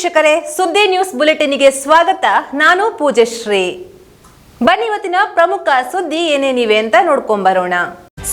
ವೀಕ್ಷಕರೇ, ಸುದ್ದಿ ನ್ಯೂಸ್ ಬುಲೆಟಿನ್ಗೆ ಸ್ವಾಗತ. ನಾನು ಪೂಜಶ್ರೀ ಬನ್ನಿ ಇವತ್ತಿನ ಪ್ರಮುಖ ಸುದ್ದಿ ಏನೇನಿವೆ ಅಂತ ನೋಡ್ಕೊಂಬರೋಣ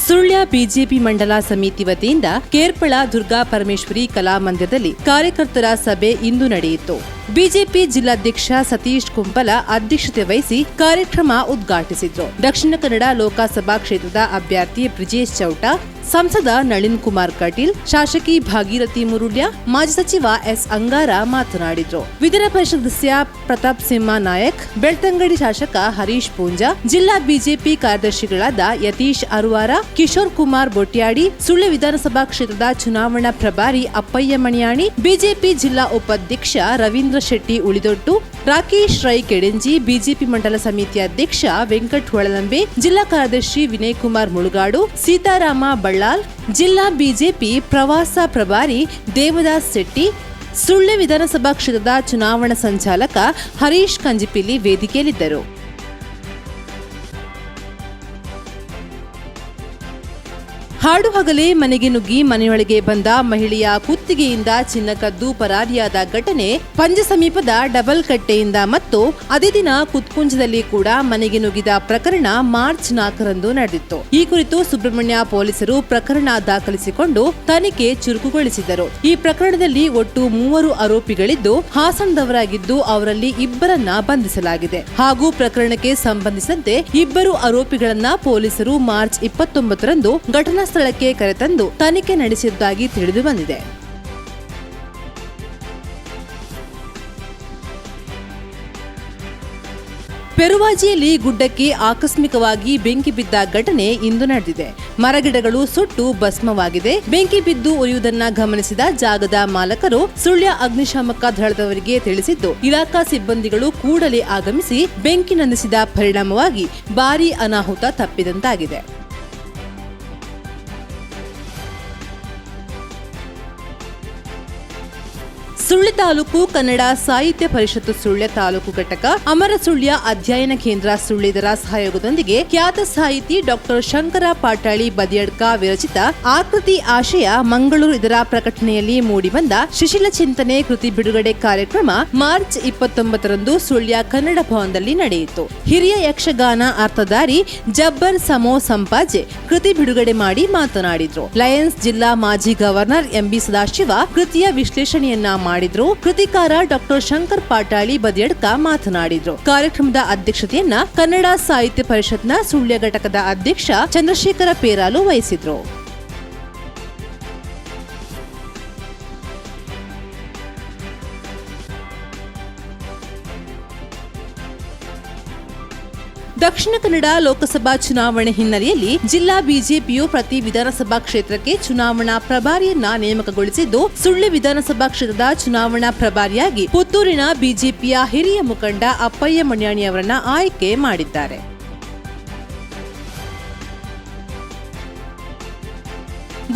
ಸುಳ್ಯ ಬಿಜೆಪಿ ಮಂಡಲ ಸಮಿತಿ ವತಿಯಿಂದ ಕೇರ್ಪಳ ದುರ್ಗಾ ಪರಮೇಶ್ವರಿ ಕಲಾಮಂದಿರದಲ್ಲಿ ಕಾರ್ಯಕರ್ತರ ಸಭೆ ಇಂದು ನಡೆಯಿತು. ಬಿಜೆಪಿ ಜಿಲ್ಲಾಧ್ಯಕ್ಷ ಸತೀಶ್ ಕುಂಪಲ ಅಧ್ಯಕ್ಷತೆ ವಹಿಸಿ ಕಾರ್ಯಕ್ರಮ ಉದ್ಘಾಟಿಸಿದ್ರು. ದಕ್ಷಿಣ ಕನ್ನಡ ಲೋಕಸಭಾ ಕ್ಷೇತ್ರದ ಅಭ್ಯರ್ಥಿ ಬ್ರಿಜೇಶ್ ಚೌಟ ಸಂಸದ ನಳಿನ್ ಕುಮಾರ್ ಕಟೀಲ್, ಶಾಸಕಿ ಭಾಗೀರಥಿ ಮುರುಳ್ಯ ಮಾಜಿ ಸಚಿವ ಎಸ್ ಅಂಗಾರ ಮಾತನಾಡಿದರು. ವಿಧಾನ ಪರಿಷತ್ ಸದಸ್ಯ ಪ್ರತಾಪ್ ಸಿಂಹ ನಾಯಕ್, ಬೆಳ್ತಂಗಡಿ ಶಾಸಕ ಹರೀಶ್ ಪೂಂಜಾ, ಜಿಲ್ಲಾ ಬಿಜೆಪಿ ಕಾರ್ಯದರ್ಶಿಗಳಾದ ಯತೀಶ್ ಅರುವಾರ, ಕಿಶೋರ್ ಕುಮಾರ್ ಬೊಟ್ಯಾಡಿ, ಸುಳ್ಯ ವಿಧಾನಸಭಾ ಕ್ಷೇತ್ರದ ಚುನಾವಣಾ ಪ್ರಭಾರಿ ಅಪ್ಪಯ್ಯ ಮಣಿಯಾಣಿ, ಬಿಜೆಪಿ ಜಿಲ್ಲಾ ಉಪಾಧ್ಯಕ್ಷ ರವೀಂದ್ರ ಶೆಟ್ಟಿ ಉಳಿದೊಟ್ಟು ರಾಕೇಶ್ ರೈ ಕೆಡೆಂಜಿ, ಬಿಜೆಪಿ ಮಂಡಲ ಸಮಿತಿ ಅಧ್ಯಕ್ಷ ವೆಂಕಟ್ ಹೊಳಲಂಬೆ, ಜಿಲ್ಲಾ ಕಾರ್ಯದರ್ಶಿ ವಿನಯ್ ಕುಮಾರ್ ಮುಳುಗಾಡು, ಸೀತಾರಾಮ ಬಳ್ಳಾಲ್ ಜಿಲ್ಲಾ ಬಿಜೆಪಿ ಪ್ರವಾಸ ಪ್ರಭಾರಿ ದೇವದಾಸ್ ಶೆಟ್ಟಿ ಸುಳ್ಯ ವಿಧಾನಸಭಾ ಕ್ಷೇತ್ರದ ಚುನಾವಣಾ ಸಂಚಾಲಕ ಹರೀಶ್ ಕಂಜಿಪಿಲಿ ವೇದಿಕೆಯಲ್ಲಿದ್ದರು. ಹಾಡು ಹಗಲೇ ಮನೆಗೆ ನುಗ್ಗಿ ಮನೆಯೊಳಗೆ ಬಂದ ಮಹಿಳೆಯ ಕುತ್ತಿಗೆಯಿಂದ ಚಿನ್ನ ಕದ್ದು ಪರಾರಿಯಾದ ಘಟನೆ ಪಂಜ ಸಮೀಪದ ಡಬಲ್ ಕಟ್ಟೆಯಿಂದ ಮತ್ತು ಅದೇ ದಿನ ಕುತ್ಕುಂಜದಲ್ಲಿ ಕೂಡ ಮನೆಗೆ ನುಗ್ಗಿದ ಪ್ರಕರಣ ಮಾರ್ಚ್ ನಾಲ್ಕರಂದು ನಡೆದಿತ್ತು. ಈ ಕುರಿತು ಸುಬ್ರಹ್ಮಣ್ಯ ಪೊಲೀಸರು ಪ್ರಕರಣ ದಾಖಲಿಸಿಕೊಂಡು ತನಿಖೆ ಚುರುಕುಗೊಳಿಸಿದರು ಈ ಪ್ರಕರಣದಲ್ಲಿ ಒಟ್ಟು ಮೂವರು ಆರೋಪಿಗಳಿದ್ದು, ಹಾಸನದವರಾಗಿದ್ದು ಅವರಲ್ಲಿ ಇಬ್ಬರನ್ನ ಬಂಧಿಸಲಾಗಿದೆ. ಹಾಗೂ ಪ್ರಕರಣಕ್ಕೆ ಸಂಬಂಧಿಸಿದಂತೆ ಇಬ್ಬರು ಆರೋಪಿಗಳನ್ನ ಪೊಲೀಸರು ಮಾರ್ಚ್ ಇಪ್ಪತ್ತೊಂಬತ್ತರಂದು ಘಟನಾ ಸ್ಥಳಕ್ಕೆ ಕರೆತಂದು ತನಿಖೆ ನಡೆಸಿದ್ದಾಗಿ ತಿಳಿದು ಬಂದಿದೆ. ಪೆರುವಾಜಿಯಲ್ಲಿ ಗುಡ್ಡಕ್ಕೆ ಆಕಸ್ಮಿಕವಾಗಿ ಬೆಂಕಿ ಬಿದ್ದ ಘಟನೆ ಇಂದು ನಡೆದಿದೆ. ಮರಗಿಡಗಳು ಸುಟ್ಟು ಭಸ್ಮವಾಗಿದೆ. ಬೆಂಕಿ ಬಿದ್ದು ಉರಿಯುವುದನ್ನ ಗಮನಿಸಿದ ಜಾಗದ ಮಾಲಕರು ಸುಳ್ಯ ಅಗ್ನಿಶಾಮಕ ದಳದವರಿಗೆ ತಿಳಿಸಿದ್ದು, ಇಲಾಖಾ ಸಿಬ್ಬಂದಿಗಳು ಕೂಡಲೇ ಆಗಮಿಸಿ ಬೆಂಕಿ ನಂದಿಸಿದ ಪರಿಣಾಮವಾಗಿ ಭಾರೀ ಅನಾಹುತ ತಪ್ಪಿದಂತಾಗಿದೆ. ಸುಳ್ಯ ತಾಲೂಕು ಕನ್ನಡ ಸಾಹಿತ್ಯ ಪರಿಷತ್ತು ಸುಳ್ಯ ತಾಲೂಕು ಘಟಕ ಅಮರ ಸುಳ್ಯ ಅಧ್ಯಯನ ಕೇಂದ್ರ ಸುಳ್ಳಿದರ ಸಹಯೋಗದೊಂದಿಗೆ ಖ್ಯಾತ ಸಾಹಿತಿ ಡಾಕ್ಟರ್ ಶಂಕರ ಪಾಟಾಳಿ ಬದಿಯಡ್ಕ ವಿರಚಿತ ಆಕೃತಿ ಆಶಯ ಮಂಗಳೂರು ಇದರ ಪ್ರಕಟಣೆಯಲ್ಲಿ ಮೂಡಿಬಂದ ಶಿಶಿಲ ಚಿಂತನೆ ಕೃತಿ ಬಿಡುಗಡೆ ಕಾರ್ಯಕ್ರಮ ಮಾರ್ಚ್ ಇಪ್ಪತ್ತೊಂಬತ್ತರಂದು ಸುಳ್ಯ ಕನ್ನಡ ಭವನದಲ್ಲಿ ನಡೆಯಿತು. ಹಿರಿಯ ಯಕ್ಷಗಾನ ಅರ್ಥಧಾರಿ ಜಬ್ಬರ್ ಸಮೋ ಸಂಪಾಜೆ ಕೃತಿ ಬಿಡುಗಡೆ ಮಾಡಿ ಮಾತನಾಡಿದರು. ಲಯನ್ಸ್ ಜಿಲ್ಲಾ ಮಾಜಿ ಗವರ್ನರ್ ಎಂಬಿ ಸದಾಶಿವ ಕೃತಿಯ ವಿಶ್ಲೇಷಣೆಯನ್ನ ಮಾಡಿದ್ರು. ಕೃತಿಕಾರ ಡಾಕ್ಟರ್ ಶಂಕರ್ ಪಾಟಾಳಿ ಬದಿಯಡ್ಕ ಮಾತನಾಡಿದ್ರು. ಕಾರ್ಯಕ್ರಮದ ಅಧ್ಯಕ್ಷತೆಯನ್ನ ಕನ್ನಡ ಸಾಹಿತ್ಯ ಪರಿಷತ್ನ ಸುಳ್ಯ ಘಟಕದ ಅಧ್ಯಕ್ಷ ಚಂದ್ರಶೇಖರ ಪೇರಾಲು ವಹಿಸಿದ್ರು. ದಕ್ಷಿಣ ಕನ್ನಡ ಲೋಕಸಭಾ ಚುನಾವಣೆ ಹಿನ್ನೆಲೆಯಲ್ಲಿ ಜಿಲ್ಲಾ ಬಿಜೆಪಿಯು ಪ್ರತಿ ವಿಧಾನಸಭಾ ಕ್ಷೇತ್ರಕ್ಕೆ ಚುನಾವಣಾ ಪ್ರಭಾರಿಯನ್ನ ನೇಮಕಗೊಳಿಸಿದ್ದು, ಸುಳ್ಳು ವಿಧಾನಸಭಾ ಕ್ಷೇತ್ರದ ಚುನಾವಣಾ ಪ್ರಭಾರಿಯಾಗಿ ಪುತ್ತೂರಿನ ಬಿಜೆಪಿಯ ಹಿರಿಯ ಮುಖಂಡ ಅಪ್ಪಯ್ಯ ಮಣ್ಯಾಣಿ ಅವರನ್ನ ಆಯ್ಕೆ ಮಾಡಿದ್ದಾರೆ.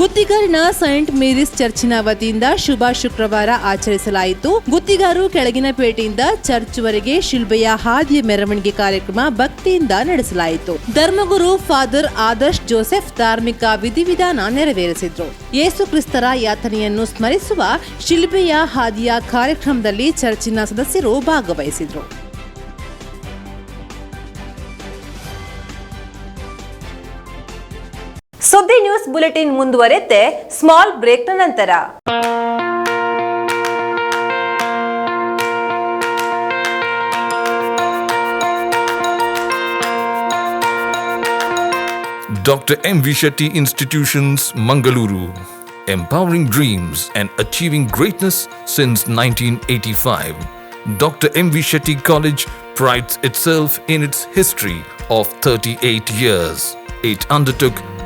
ಗುತ್ತಿಗಾರಿನ ಸೈಂಟ್ ಮೇರಿಸ್ ಚರ್ಚಿನ ವತಿಯಿಂದ ಶುಭ ಶುಕ್ರವಾರ ಆಚರಿಸಲಾಯಿತು. ಗುತ್ತಿಗಾರು ಕೆಳಗಿನ ಪೇಟೆಯಿಂದ ಚರ್ಚ್ವರೆಗೆ ಶಿಲ್ಬೆಯ ಹಾದಿಯ ಮೆರವಣಿಗೆ ಕಾರ್ಯಕ್ರಮ ಭಕ್ತಿಯಿಂದ ನಡೆಸಲಾಯಿತು. ಧರ್ಮಗುರು ಫಾದರ್ ಆದರ್ಶ್ ಜೋಸೆಫ್ ಧಾರ್ಮಿಕ ವಿಧಿವಿಧಾನ ನೆರವೇರಿಸಿದ್ರು. ಯೇಸು ಕ್ರಿಸ್ತರ ಯಾತನೆಯನ್ನು ಸ್ಮರಿಸುವ ಶಿಲ್ಬೆಯ ಹಾದಿಯ ಕಾರ್ಯಕ್ರಮದಲ್ಲಿ ಚರ್ಚಿನ ಸದಸ್ಯರು ಭಾಗವಹಿಸಿದ್ರು. ನ್ಯೂಸ್ ಬುಲೆಟಿನ್ ಮುಂದುವರೆತೆ ಸ್ಮಾಲ್ ಬ್ರೇಕ್ನ ನಂತರ Dr. M. V. Shetty Institutions, Mangaluru. Empowering dreams and achieving greatness since 1985. Dr. M. V. Shetty College prides itself in its history of 38 years. It undertook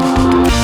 Música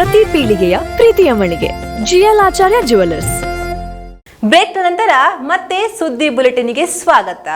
ಪ್ರತಿ ಪೀಳಿಗೆಯ ಪ್ರೀತಿಯ ಮಳಿಗೆ. ಜಿಎಲ್ ಆಚಾರ್ಯ jewellers break ನಂತರ ಮತ್ತೆ ಸುದ್ದಿ ಬುಲೆಟಿನ್ಗೆ ಸ್ವಾಗತ.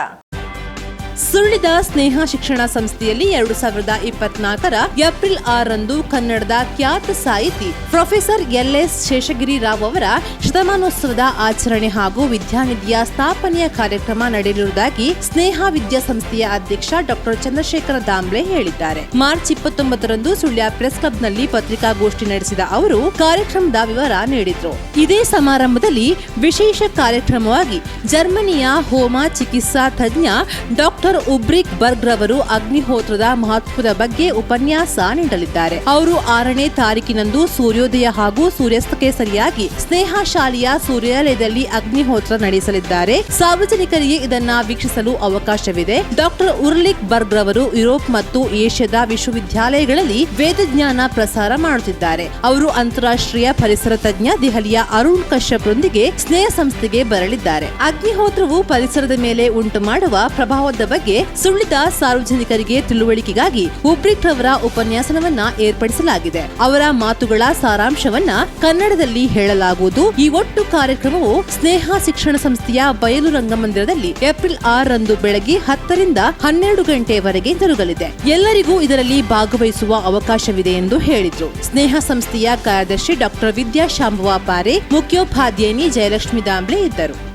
ಸುಳ್ಳಿದ ಸ್ನೇಹ ಶಿಕ್ಷಣ ಸಂಸ್ಥೆಯಲ್ಲಿ ಎರಡು ಸಾವಿರದ ಇಪ್ಪತ್ನಾಲ್ಕರ ಏಪ್ರಿಲ್ ಆರರಂದು ಕನ್ನಡದ ಖ್ಯಾತ ಸಾಹಿತಿ professor L S Sheshagiri Rao ಅವರ ಶತಮಾನೋತ್ಸವದ ಆಚರಣೆ ಹಾಗೂ ವಿದ್ಯಾನಿಧಿಯ ಸ್ಥಾಪನೆಯ ಕಾರ್ಯಕ್ರಮ ನಡೆಯಲಿರುವುದಾಗಿ ಸ್ನೇಹ ವಿದ್ಯಾಸಂಸ್ಥೆಯ ಅಧ್ಯಕ್ಷ ಡಾಕ್ಟರ್ ಚಂದ್ರಶೇಖರ ದಾಂಬ್ಲೆ ಹೇಳಿದ್ದಾರೆ. ಮಾರ್ಚ್ ಇಪ್ಪತ್ತೊಂಬತ್ತರಂದು ಸುಳ್ಯ ಪ್ರೆಸ್ ಕ್ಲಬ್ನಲ್ಲಿ ಪತ್ರಿಕಾಗೋಷ್ಠಿ ನಡೆಸಿದ ಅವರು ಕಾರ್ಯಕ್ರಮದ ವಿವರ ನೀಡಿದರು. ಇದೇ ಸಮಾರಂಭದಲ್ಲಿ ವಿಶೇಷ ಕಾರ್ಯಕ್ರಮವಾಗಿ ಜರ್ಮನಿಯ ಹೋಮ ಚಿಕಿತ್ಸಾ ತಜ್ಞ ಡಾಕ್ಟರ್ ಉಬ್ರಿಕ್ ಬರ್ಗ್ ರವರು ಅಗ್ನಿಹೋತ್ರದ ಮಹತ್ವದ ಬಗ್ಗೆ ಉಪನ್ಯಾಸ ನೀಡಲಿದ್ದಾರೆ. ಅವರು ಆರನೇ ತಾರೀಕಿನಂದು ಸೂರ್ಯೋದಯ ಹಾಗೂ ಸೂರ್ಯಾಸ್ತಕ್ಕೆ ಸರಿಯಾಗಿ ಸ್ನೇಹಶಾಲಿಯ ಸೂರ್ಯಾಲಯದಲ್ಲಿ ಅಗ್ನಿಹೋತ್ರ ನಡೆಸಲಿದ್ದಾರೆ. ಸಾರ್ವಜನಿಕರಿಗೆ ಇದನ್ನ ವೀಕ್ಷಿಸಲು ಅವಕಾಶವಿದೆ. ಡಾಕ್ಟರ್ ಉರ್ಲಿಕ್ ಬರ್ಗ್ ರವರು ಯುರೋಪ್ ಮತ್ತು ಏಷ್ಯಾದ ವಿಶ್ವವಿದ್ಯಾಲಯಗಳಲ್ಲಿ ವೇದಜ್ಞಾನ ಪ್ರಸಾರ ಮಾಡುತ್ತಿದ್ದಾರೆ. ಅವರು ಅಂತಾರಾಷ್ಟ್ರೀಯ ಪರಿಸರ ತಜ್ಞ ದೆಹಲಿಯ ಅರುಣ್ ಕಶ್ಯಪ್ ರೊಂದಿಗೆ ಸ್ನೇಹ ಸಂಸ್ಥೆಗೆ ಬರಲಿದ್ದಾರೆ. ಅಗ್ನಿಹೋತ್ರವು ಪರಿಸರದ ಮೇಲೆ ಉಂಟು ಮಾಡುವ ಪ್ರಭಾವದ ಬಗ್ಗೆ ಸುಳ್ಳಿದ ಸಾರ್ವಜನಿಕರಿಗೆ ತಿಳುವಳಿಕೆಗಾಗಿ ಉಬ್ರಿಕ್ ರವರ ಉಪನ್ಯಾಸನವನ್ನ ಏರ್ಪಡಿಸಲಾಗಿದೆ. ಅವರ ಮಾತುಗಳ ಸಾರಾಂಶವನ್ನ ಕನ್ನಡದಲ್ಲಿ ಹೇಳಲಾಗುವುದು. ಈ ಒಟ್ಟು ಕಾರ್ಯಕ್ರಮವು ಸ್ನೇಹ ಶಿಕ್ಷಣ ಸಂಸ್ಥೆಯ ಬಯಲು ರಂಗಮಂದಿರದಲ್ಲಿ ಏಪ್ರಿಲ್ ಆರರಂದು ಬೆಳಗ್ಗೆ ಹತ್ತರಿಂದ ಹನ್ನೆರಡು ಗಂಟೆವರೆಗೆ ಜರುಗಲಿದೆ. ಎಲ್ಲರಿಗೂ ಇದರಲ್ಲಿ ಭಾಗವಹಿಸುವ ಅವಕಾಶವಿದೆ ಎಂದು ಹೇಳಿದ್ರು. ಸ್ನೇಹ ಸಂಸ್ಥೆಯ ಕಾರ್ಯದರ್ಶಿ ಡಾಕ್ಟರ್ ವಿದ್ಯಾ ಶಾಂಭುವ ಪಾರೆ, ಮುಖ್ಯೋಪಾಧ್ಯಾಯಿನಿ ಜಯಲಕ್ಷ್ಮಿ ದಾಂಬ್ಲೆ ಇದ್ದರು.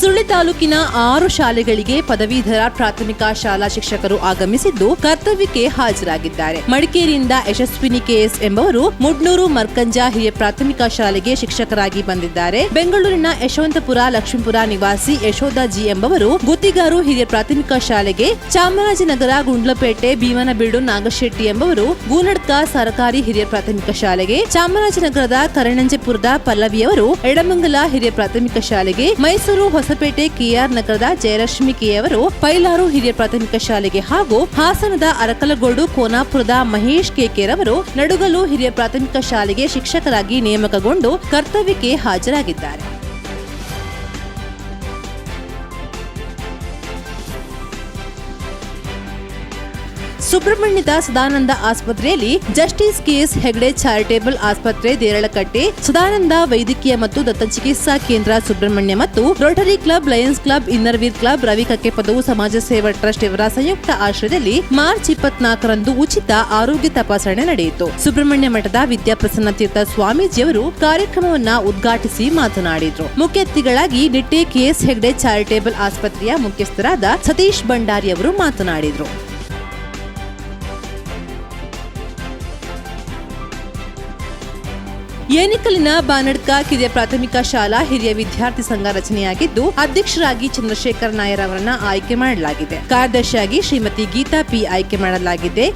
ಸುಳ್ಳಿ ತಾಲೂಕಿನ ಆರು ಶಾಲೆಗಳಿಗೆ ಪದವೀಧರ ಪ್ರಾಥಮಿಕ ಶಾಲಾ ಶಿಕ್ಷಕರು ಆಗಮಿಸಿದ್ದು ಕರ್ತವ್ಯಕ್ಕೆ ಹಾಜರಾಗಿದ್ದಾರೆ. ಮಡಿಕೇರಿಯಿಂದ ಯಶಸ್ವಿನಿ ಕೆಎಸ್ ಎಂಬವರು ಮುಡ್ನೂರು ಮರ್ಕಂಜ ಹಿರಿಯ ಪ್ರಾಥಮಿಕ ಶಾಲೆಗೆ ಶಿಕ್ಷಕರಾಗಿ ಬಂದಿದ್ದಾರೆ. ಬೆಂಗಳೂರಿನ ಯಶವಂತಪುರ, ಲಕ್ಷ್ಮೀಪುರ ನಿವಾಸಿ ಯಶೋಧ ಜಿ ಎಂಬವರು ಗುತ್ತಿಗಾರು ಹಿರಿಯ ಪ್ರಾಥಮಿಕ ಶಾಲೆಗೆ ಚಾಮರಾಜನಗರ, ಗುಂಡ್ಲಪೇಟೆ ಭೀಮನಬೀಡು ನಾಗಶೆಟ್ಟಿ ಎಂಬವರು ಗೂನಡ್ಕ ಸರ್ಕಾರಿ ಹಿರಿಯ ಪ್ರಾಥಮಿಕ ಶಾಲೆಗೆ, ಚಾಮರಾಜನಗರದ ಕರಣಂಜಪುರದ ಪಲ್ಲವಿಯವರು ಎಡಮಂಗಲ ಹಿರಿಯ ಪ್ರಾಥಮಿಕ ಶಾಲೆಗೆ, ಮೈಸೂರು ಹೊಸಪೇಟೆ ಕೆಆರ್ ನಗರದ ಜಯಲಕ್ಷ್ಮಿ ಕೆ ಅವರು ಪೈಲಾರು ಹಿರಿಯ ಪ್ರಾಥಮಿಕ ಶಾಲೆಗೆ ಹಾಗೂ ಹಾಸನದ ಅರಕಲಗೋಡು ಕೋನಾಪುರದ ಮಹೇಶ್ ಕೆಕೆರವರು ನಡುಗಲು ಹಿರಿಯ ಪ್ರಾಥಮಿಕ ಶಾಲೆಗೆ ಶಿಕ್ಷಕರಾಗಿ ನೇಮಕಗೊಂಡು ಕರ್ತವ್ಯಕ್ಕೆ ಹಾಜರಾಗಿದ್ದಾರೆ. ಸುಬ್ರಹ್ಮಣ್ಯದ ಸದಾನಂದ ಆಸ್ಪತ್ರೆಯಲ್ಲಿ ಜಸ್ಟಿಸ್ ಕೆಎಸ್ ಹೆಗ್ಡೆ ಚಾರಿಟೇಬಲ್ ಆಸ್ಪತ್ರೆ ದೇರಳಕಟ್ಟೆ, ಸದಾನಂದ ವೈದ್ಯಕೀಯ ಮತ್ತು ದತ್ತ ಚಿಕಿತ್ಸಾ ಕೇಂದ್ರ ಸುಬ್ರಹ್ಮಣ್ಯ ಮತ್ತು Rotary club, Lions club, inner wheel club, Ravi Kakkepadavu ಸಮಾಜ ಸೇವಾ ಟ್ರಸ್ಟ್ ಇವರ ಸಂಯುಕ್ತ ಆಶ್ರಯದಲ್ಲಿ ಮಾರ್ಚ್ ಇಪ್ಪತ್ನಾಲ್ಕರಂದು ಉಚಿತ ಆರೋಗ್ಯ ತಪಾಸಣೆ ನಡೆಯಿತು. ಸುಬ್ರಹ್ಮಣ್ಯ ಮಠದ ವಿದ್ಯಾಪ್ರಸನ್ನ ತೀರ್ಥ ಸ್ವಾಮೀಜಿಯವರು ಕಾರ್ಯಕ್ರಮವನ್ನ ಉದ್ಘಾಟಿಸಿ ಮಾತನಾಡಿದರು. ಮುಖ್ಯ ಅತಿಥಿಗಳಾಗಿ ನಿಟ್ಟೆ ಕೆಎಸ್ ಹೆಗ್ಡೆ ಚಾರಿಟೇಬಲ್ ಆಸ್ಪತ್ರೆಯ ಮುಖ್ಯಸ್ಥರಾದ ಸತೀಶ್ ಭಂಡಾರಿ ಅವರು ಮಾತನಾಡಿದ್ರು. ಏನಿಕಲಿನ ಬಾನಡ್ಕ ಕಿರಿಯ ಪ್ರಾಥಮಿಕ ಶಾಲಾ ಹಿರಿಯ ವಿದ್ಯಾರ್ಥಿ ಸಂಘ ರಚನೆಯಾಗಿದ್ದು, ಅಧ್ಯಕ್ಷರಾಗಿ ಚಂದ್ರಶೇಖರ್ ನಾಯರ್ ಅವರನ್ನ ಆಯ್ಕೆ ಮಾಡಲಾಗಿದೆ. ಕಾರ್ಯದರ್ಶಿಯಾಗಿ ಶ್ರೀಮತಿ ಗೀತಾ ಪಿ ಆಯ್ಕೆ ಮಾಡಲಾಗಿದೆ.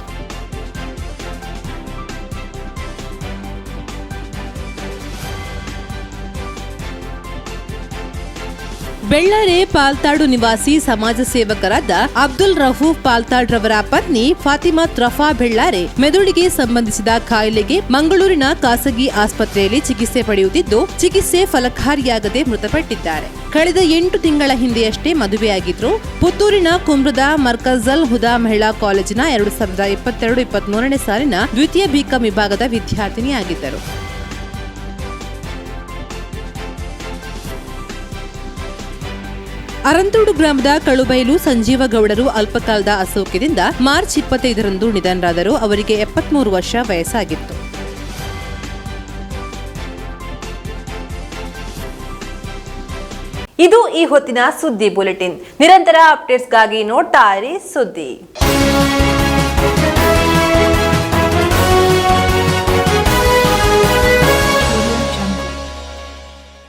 ಬೆಳ್ಳಾರೆ ಪಾಲ್ತಾಡು ನಿವಾಸಿ ಸಮಾಜ ಸೇವಕರಾದ ಅಬ್ದುಲ್ ರಹೂಫ್ ಪಾಲ್ತಾಡ್ ರವರ ಪತ್ನಿ ಫಾತಿಮಾ ತ್ರಫಾ ಬೆಳ್ಳಾರೆ ಮೆದುಳಿಗೆ ಸಂಬಂಧಿಸಿದ ಕಾಯಿಲೆಗೆ ಮಂಗಳೂರಿನ ಖಾಸಗಿ ಆಸ್ಪತ್ರೆಯಲ್ಲಿ ಚಿಕಿತ್ಸೆ ಪಡೆಯುತ್ತಿದ್ದು, ಚಿಕಿತ್ಸೆ ಫಲಕಾರಿಯಾಗದೆ ಮೃತಪಟ್ಟಿದ್ದಾರೆ. ಕಳೆದ ಎಂಟು ತಿಂಗಳ ಹಿಂದೆಯಷ್ಟೇ ಮದುವೆಯಾಗಿದ್ರು. ಪುತ್ತೂರಿನ ಕುಮ್ರದ ಮರ್ಕಜಲ್ ಹುದಾ ಮಹಿಳಾ ಕಾಲೇಜಿನ ಎರಡು ಸಾವಿರದ ಇಪ್ಪತ್ತೆರಡು ಇಪ್ಪತ್ಮೂರನೇ ಸಾಲಿನ ದ್ವಿತೀಯ ಬಿಕಾಂ ವಿಭಾಗದ ವಿದ್ಯಾರ್ಥಿನಿಯಾಗಿದ್ದರು. ಅರಂತೋಡು ಗ್ರಾಮದ ಕಳುಬೈಲು ಸಂಜೀವ ಗೌಡರು ಅಲ್ಪಕಾಲದ ಅಸೌಖ್ಯದಿಂದ ಮಾರ್ಚ್ ಇಪ್ಪತ್ತೈದರಂದು ನಿಧನರಾದರು. ಅವರಿಗೆ ಎಪ್ಪತ್ಮೂರು ವರ್ಷ ವಯಸ್ಸಾಗಿತ್ತು. ಇದು ಈ ಹೊತ್ತಿನ ಸುದ್ದಿ ಬುಲೆಟಿನ್. ನಿರಂತರ ಅಪ್ಡೇಟ್ಸ್ಗಾಗಿ ನೋಡ್ತಾ ಇರಿ ಸುದ್ದಿ.